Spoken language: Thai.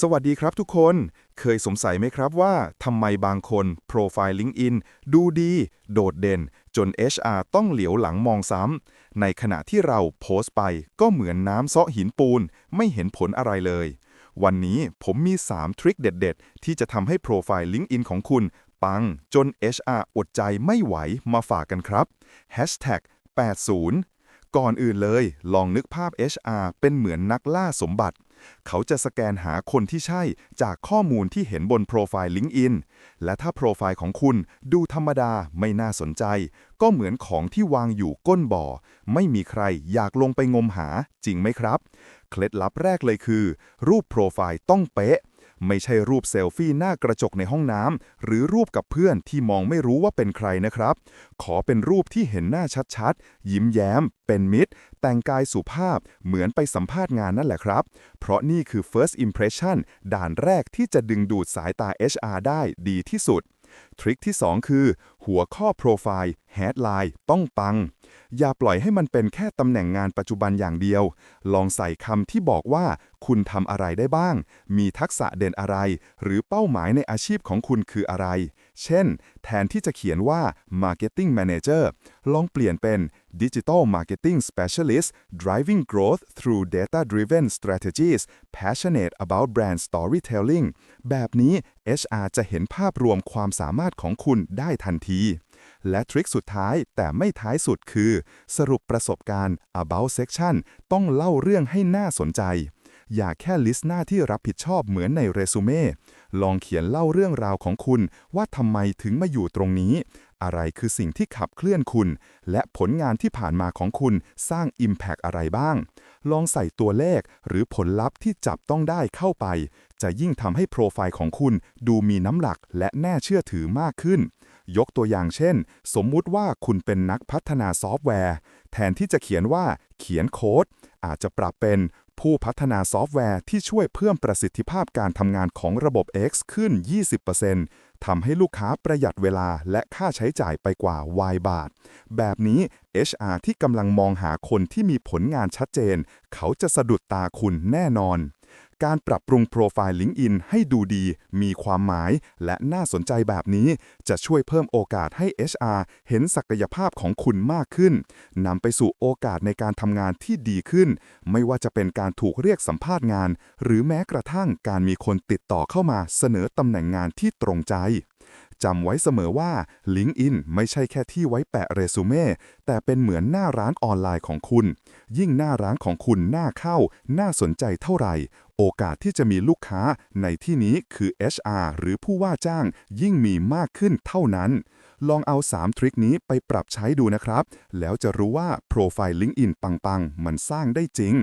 สวัสดีครับทุกคน เคยสงสัยไหมครับว่าทำไมบางคนโปรไฟล์ LinkedIn ดูดี โดดเด่น จน HR ต้องเหลียวหลังมองซ้ำ ในขณะที่เราโพสต์ไปก็เหมือนน้ำเซาะหินปูน ไม่เห็นผลอะไรเลย วันนี้ผมมี 3 ทริคเด็ด ๆ ที่จะทำให้โปรไฟล์ LinkedIn ของคุณ ปังจน HR อดใจไม่ไหวมาฝากกันครับ Hashtag 80ก่อนอื่นเลย ลองนึกภาพ HR เป็นเหมือนนักล่าสมบัติ เขาจะสแกนหาคนที่ใช่จากข้อมูลที่เห็นบนโปรไฟล์ LinkedIn และถ้าโปรไฟล์ของคุณดูธรรมดาไม่น่าสนใจ ก็เหมือนของที่วางอยู่ก้นบ่อ ไม่มีใครอยากลงไปงมหาจริงไหมครับ เคล็ดลับแรกเลยคือ รูปโปรไฟล์ต้องเป๊ะ ไม่ใช่รูปเซลฟี่หน้ากระจกในห้องน้ำหรือรูปกับเพื่อนที่มองไม่รู้ว่าเป็นใครนะครับ ขอเป็นรูปที่เห็นหน้าชัดๆ ยิ้มแย้ม เป็นมิตร แต่งกายสุภาพเหมือนไปสัมภาษณ์งานนั่นแหละครับ เพราะนี่คือ first impression ด่านแรกที่จะดึงดูดสายตา HR ได้ดีที่สุด ทริคที่ 2 คือ หัวข้อโปรไฟล์ headline ต้องปัง อย่าปล่อยให้มันเป็นแค่ตำแหน่งงานปัจจุบันอย่างเดียว ลองใส่คำที่บอกว่า คุณทำอะไรได้บ้าง มีทักษะเด่นอะไร หรือเป้าหมายในอาชีพของคุณคืออะไร เช่น แทนที่จะเขียนว่า marketing manager ลองเปลี่ยนเป็น digital marketing specialist driving growth through data driven strategies passionate about brand storytelling แบบนี้ HR จะเห็นภาพรวมความสามารถของคุณได้ทันที และทริคสุดท้ายแต่ไม่ท้ายสุดคือ สรุปประสบการณ์ about section ต้องเล่าเรื่องให้น่าสนใจ อย่าแค่ลิสต์หน้าที่รับผิดชอบเหมือนในเรซูเม่ลองเขียนเล่าเรื่องราวของคุณ ว่าทำไมถึงมาอยู่ตรงนี้ อะไรคือสิ่งที่ขับเคลื่อนคุณ และผลงานที่ผ่านมาของคุณสร้าง Impact อะไรบ้าง ลองใส่ตัวเลขหรือผลลัพธ์ที่จับต้องได้เข้าไป จะยิ่งทำให้โปรไฟล์ของคุณดูมีน้ำหนักและแน่เชื่อถือมากขึ้น ยกตัวอย่างเช่น สมมุติว่าคุณเป็นนักพัฒนาซอฟต์แวร์ แทนที่จะเขียนว่าเขียนโค้ดอาจจะปรับเป็น ผู้พัฒนาซอฟต์แวร์ที่ช่วยเพิ่มประสิทธิภาพการทำงานของระบบ X ขึ้น 20%ทำให้ลูกค้าประหยัดเวลาและค่าใช้จ่ายไปกว่า Y บาท แบบนี้ HR ที่กำลังมองหาคนที่มีผลงานชัดเจน เขาจะสะดุดตาคุณแน่นอน การปรับปรุงโปรไฟล์ LinkedIn ให้ดูดี มีความหมาย และน่าสนใจแบบนี้ จะช่วยเพิ่มโอกาสให้ HR เห็นศักยภาพของคุณมากขึ้นนำไปสู่โอกาสในการทำงานที่ดีขึ้น ไม่ว่าจะเป็นการถูกเรียกสัมภาษณ์งาน หรือแม้กระทั่งการมีคนติดต่อเข้ามาเสนอตำแหน่งงานที่ตรงใจจำไว้เสมอว่า LinkedIn ไม่ใช่แค่ที่ไว้แปะเรซูเม่ แต่เป็นเหมือนหน้าร้านออนไลน์ของคุณ ยิ่งหน้าร้านของคุณน่าเข้า น่าสนใจเท่าไหร่โอกาสที่จะมีลูกค้าในที่นี้คือ HR หรือผู้ว่าจ้างยิ่งมีมากขึ้นเท่านั้น ลองเอา 3 ทริคนี้ไปปรับใช้ดูนะครับ แล้วจะรู้ว่าโปรไฟล์ LinkedIn ปัง ๆ มันสร้างได้จริง